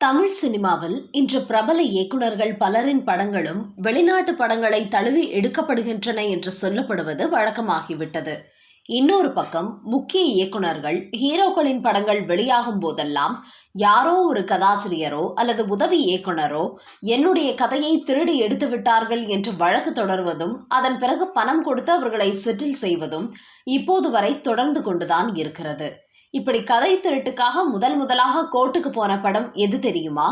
தமிழ் சினிமாவில் இன்று பிரபல இயக்குனர்கள் பலரின் படங்களும் வெளிநாட்டு படங்களை தழுவி எடுக்கப்படுகின்றன என்று சொல்லப்படுவது வழக்கமாகிவிட்டது. இன்னொரு பக்கம் முக்கிய இயக்குனர்கள் ஹீரோக்களின் படங்கள் வெளியாகும் போதெல்லாம் யாரோ ஒரு கதாசிரியரோ அல்லது உதவி இயக்குனரோ என்னுடைய கதையை திருடி எடுத்து விட்டார்கள் என்று வழக்கு தொடர்வதும் அதன் பிறகு பணம் கொடுத்து அவர்களை செட்டில் செய்வதும் இப்போது வரை தொடர்ந்து கொண்டுதான் இருக்கிறது. இப்படி கதை திருட்டுக்காக முதல் முதலாக கோர்ட்டுக்கு போன படம் எது தெரியுமா?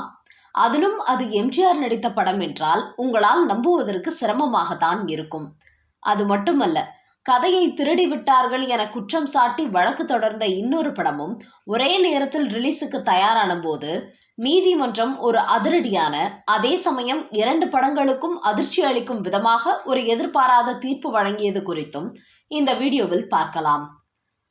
அதிலும் அது எம்ஜிஆர் நடித்த படம் என்றால் உங்களால் நம்புவதற்கு சிரமமாகத்தான் இருக்கும். அது மட்டுமல்ல கதையை திருடி விட்டார்கள் என குற்றம் சாட்டி வழக்கு தொடர்ந்த இன்னொரு படமும் ஒரே நேரத்தில் ரிலீஸுக்கு தயாரான போது நீதிமன்றம் ஒரு அதிரடியான அதே சமயம் இரண்டு படங்களுக்கும் அதிர்ச்சி அளிக்கும் விதமாக ஒரு எதிர்பாராத தீர்ப்பு வழங்கியது குறித்தும் இந்த வீடியோவில் பார்க்கலாம்.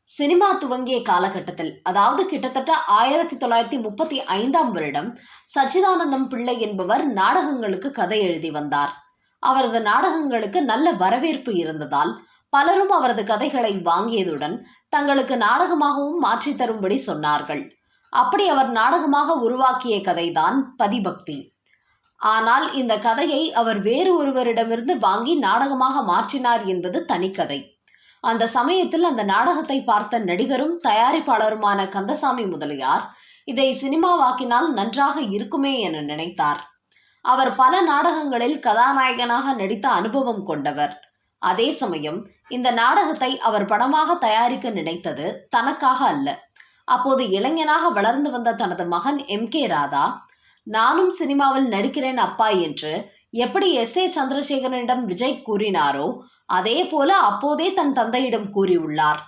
சினிமா துவங்கிய காலகட்டத்தில் அதாவது கிட்டத்தட்ட ஆயிரத்தி தொள்ளாயிரத்தி முப்பத்தி ஐந்தாம் வருடம் சச்சிதானந்தம் பிள்ளை என்பவர் நாடகங்களுக்கு கதை எழுதி வந்தார். அவரது நாடகங்களுக்கு நல்ல வரவேற்பு இருந்ததால் பலரும் அவரது கதைகளை வாங்கியதுடன் தங்களுக்கு நாடகமாகவும் மாற்றி தரும்படி சொன்னார்கள். அப்படி அவர் நாடகமாக உருவாக்கிய கதைதான் பதிபக்தி. ஆனால் இந்த கதையை அவர் வேறு ஒருவரிடமிருந்து வாங்கி நாடகமாக மாற்றினார் என்பது தனிக்கதை. அந்த சமயத்தில் அந்த நாடகத்தை பார்த்த நடிகரும் தயாரிப்பாளருமான கந்தசாமி முதலியார் இதை சினிமாவாக்கினால் நன்றாக இருக்குமே என நினைத்தார். அவர் பல நாடகங்களில் கதாநாயகனாக நடித்த அனுபவம் கொண்டவர். அதே சமயம் இந்த நாடகத்தை அவர் படமாக தயாரிக்க நினைத்தது தனக்காக அல்ல. அப்போது இளைஞனாக வளர்ந்து வந்த தனது மகன் எம். கே. ராதா நானும் சினிமாவில் நடிக்கிறேன் அப்பா என்று எப்படி எஸ். ஏ. சந்திரசேகரனிடம் விஜய் கூறினாரோ அதே போல அப்போதே தன் தந்தையிடம் கூறியுள்ளார்.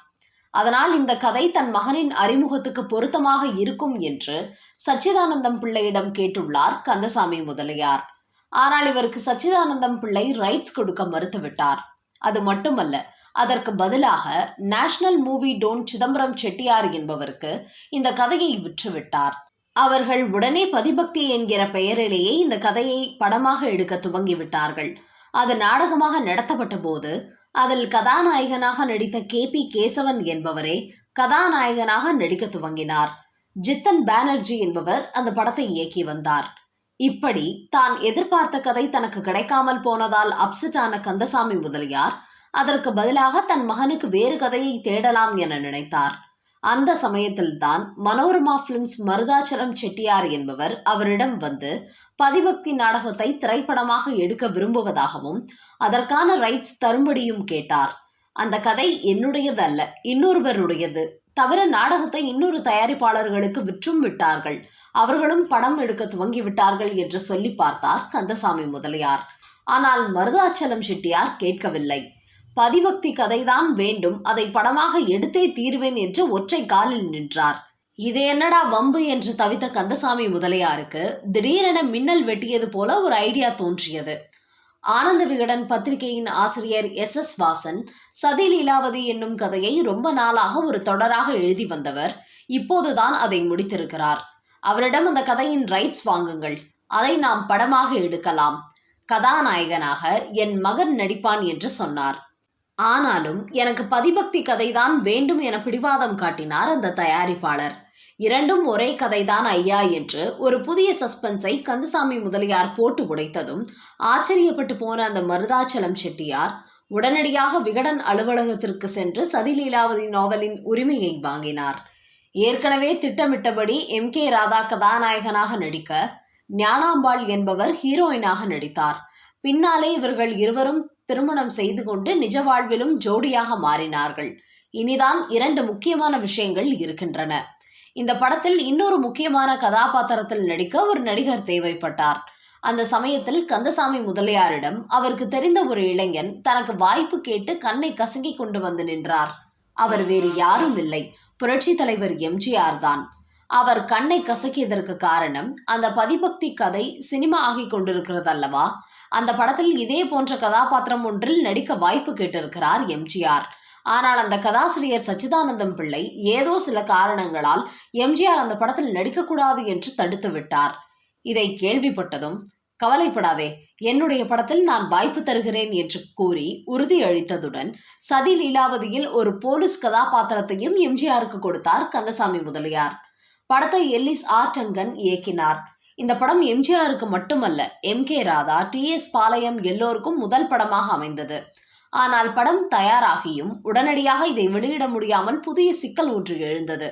அதனால் இந்த கதை தன் மகனின் அறிமுகத்துக்கு பொருத்தமாக இருக்கும் என்று சச்சிதானந்தம் பிள்ளையிடம் கேட்டுள்ளார் கந்தசாமி முதலியார். ஆனால் இவருக்கு சச்சிதானந்தம் பிள்ளை ரைட்ஸ் கொடுக்க மறுத்துவிட்டார். அது மட்டுமல்ல அதற்கு பதிலாக national movie tone Chidambaram Chettiar என்பவருக்கு இந்த கதையை விற்றுவிட்டார். அவர்கள் உடனே பதிபக்தி என்கிற பெயரிலேயே இந்த கதையை படமாக எடுக்க துவங்கிவிட்டார்கள். அது நாடகமாக நடத்தப்பட்ட போது அதில் கதாநாயகனாக நடித்த கே பி கேசவன் என்பவரே கதாநாயகனாக நடிக்க துவங்கினார். ஜித்தன் பானர்ஜி என்பவர் அந்த படத்தை இயக்கி வந்தார். இப்படி தான் எதிர்பார்த்த கதை தனக்கு கிடைக்காமல் போனதால் அப்செட் ஆன கந்தசாமி முதலியார் அதற்கு பதிலாக தன் மகனுக்கு வேறு கதையை தேடலாம் என நினைத்தார். அந்த சமயத்தில்தான் மனோரமா பிலிம்ஸ் மருதாச்சலம் செட்டியார் என்பவர் அவரிடம் வந்து பதிபக்தி நாடகத்தை திரைப்படமாக எடுக்க விரும்புவதாகவும் அதற்கான ரைட்ஸ் தரும்படியும் கேட்டார். அந்த கதை என்னுடையதல்ல இன்னொருவருடையது. தவிர நாடகத்தை இன்னொரு தயாரிப்பாளர்களுக்கு விற்றும் விட்டார்கள். அவர்களும் படம் எடுக்க துவங்கி விட்டார்கள் என்று சொல்லி பார்த்தார் கந்தசாமி முதலியார். ஆனால் மருதாச்சலம் செட்டியார் கேட்கவில்லை. பதிபக்தி கதைதான் வேண்டும். அதை படமாக எடுத்தே தீர்வேன் என்று ஒற்றை காலில் நின்றார். இது என்னடா வம்பு? என்று தவித்த கந்தசாமி முதலியாருக்கு திடீரென மின்னல் வெட்டியது போல ஒரு ஐடியா தோன்றியது. ஆனந்த விகடன் பத்திரிகையின் ஆசிரியர் எஸ். எஸ். வாசன் சதி லீலாவதி என்னும் கதையை ரொம்ப நாளாக ஒரு தொடராக எழுதி வந்தவர் இப்போதுதான் அதை முடித்திருக்கிறார். அவரிடம் அந்த கதையின் ரைட்ஸ் வாங்குங்கள். அதை நாம் படமாக எடுக்கலாம். கதாநாயகனாக என் மகன் நடிப்பான் என்று சொன்னார். ஆனாலும் எனக்கு பதிபக்தி கதைதான் வேண்டும் என பிடிவாதம் காட்டினார் அந்த தயாரிப்பாளர். இரண்டும் ஒரே கதைதான் ஐயா என்று ஒரு புதிய சஸ்பென்ஸை கந்தசாமி முதலியார் போட்டு உடைத்ததும் ஆச்சரியப்பட்டு போன அந்த மருதாச்சலம் செட்டியார் உடனடியாக விகடன் அலுவலகத்திற்கு சென்று சதிலீலாவதி நாவலின் உரிமையை வாங்கினார். ஏற்கனவே திட்டமிட்டபடி எம் கே ராதா கதாநாயகனாக நடிக்க ஞானாம்பாள் என்பவர் ஹீரோயினாக நடித்தார். பின்னாலே இவர்கள் இருவரும் திருமணம் செய்து கொண்டு நிஜ வாழ்விலும் ஜோடியாக மாறினார்கள். இனிதான் இரண்டு முக்கியமான விஷயங்கள் இருக்கின்றன. இந்த படத்தில் இன்னொரு முக்கியமான கதாபாத்திரத்தில் நடிக்க ஒரு நடிகர் தேவைப்பட்டார். அந்த சமயத்தில் கந்தசாமி முதலியாரிடம் அவருக்கு தெரிந்த ஒரு இளைஞன் தனக்கு வாய்ப்பு கேட்டு கண்ணை கசங்கி கொண்டு வந்து நின்றார். அவர் வேறு யாரும் இல்லை. புரட்சி தலைவர் எம்ஜிஆர் தான். அவர் கண்ணை கசக்கியதற்கு காரணம் அந்த பதிபக்தி கதை சினிமா ஆகி கொண்டிருக்கிறது அல்லவா அந்த படத்தில் இதே போன்ற கதாபாத்திரம் ஒன்றில் நடிக்க வாய்ப்பு கேட்டிருக்கிறார் எம்ஜிஆர். ஆனால் அந்த கதாசிரியர் சச்சிதானந்தம் பிள்ளை ஏதோ சில காரணங்களால் எம்ஜிஆர் அந்த படத்தில் நடிக்கக்கூடாது என்று தடுத்து விட்டார். இதை கேள்விப்பட்டதும் கவலைப்படாதே என்னுடைய படத்தில் நான் வாய்ப்பு தருகிறேன் என்று கூறி உறுதியளித்ததுடன் சதி லீலாவதியில் ஒரு போலீஸ் கதாபாத்திரத்தையும் எம்ஜிஆருக்கு கொடுத்தார் கந்தசாமி முதலியார். படத்தை எல்லிஸ் ஆற்றங்கன் இயக்கினார். இந்த படம் எம்ஜிஆருக்கு மட்டுமல்ல M K Radha T S Palayam எல்லோருக்கும் முதல் படமாக அமைந்தது. ஆனால் படம் தயாராகியும் உடனடியாக இதை வெளியிட முடியாமல் புதிய சிக்கல் ஒன்று எழுந்தது.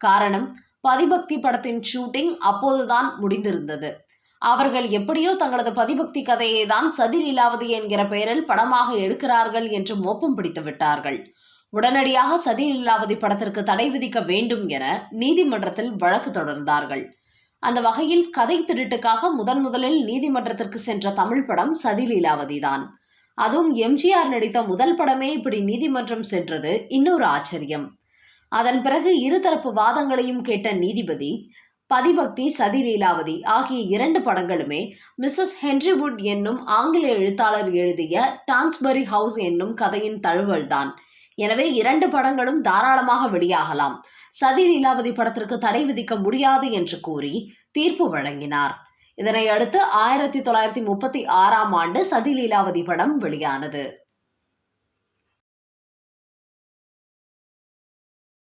காரணம் பதிபக்தி படத்தின் ஷூட்டிங் அப்போதுதான் முடிந்திருந்தது. அவர்கள் எப்படியோ தங்களது பதிபக்தி கதையை தான் சதி லீலாவதி என்கிற பெயரில் படமாக எடுக்கிறார்கள் என்று மோப்பம் பிடித்து விட்டார்கள். உடனடியாக சதி லீலாவதி படத்திற்கு தடை விதிக்க வேண்டும் என நீதிமன்றத்தில் வழக்கு தொடர்ந்தார்கள். அந்த வகையில் கதை திருட்டுக்காக முதன் முதலில் நீதிமன்றத்திற்கு சென்ற தமிழ் படம் சதி லீலாவதி தான் அதுவும் எம்ஜிஆர் நடித்த முதல் படமே இப்படி நீதிமன்றம் சென்றது இன்னொரு ஆச்சரியம். அதன் பிறகு இருதரப்பு வாதங்களையும் கேட்ட நீதிபதி பதிபக்தி சதி லீலாவதி ஆகிய இரண்டு படங்களுமே மிஸ்ஸஸ் ஹென்ரிவுட் என்னும் ஆங்கில எழுத்தாளர் எழுதிய டான்ஸ்பரி ஹவுஸ் என்னும் கதையின் தழுவல்தான். எனவே இரண்டு படங்களும் தாராளமாக வெளியாகலாம். சதி லீலாவதி படத்திற்கு தடை விதிக்க முடியாது என்று கூறி தீர்ப்பு வழங்கினார். இதனை அடுத்து ஆயிரத்தி தொள்ளாயிரத்தி முப்பத்தி ஆறாம் ஆண்டு சதி லீலாவதி படம் வெளியானது.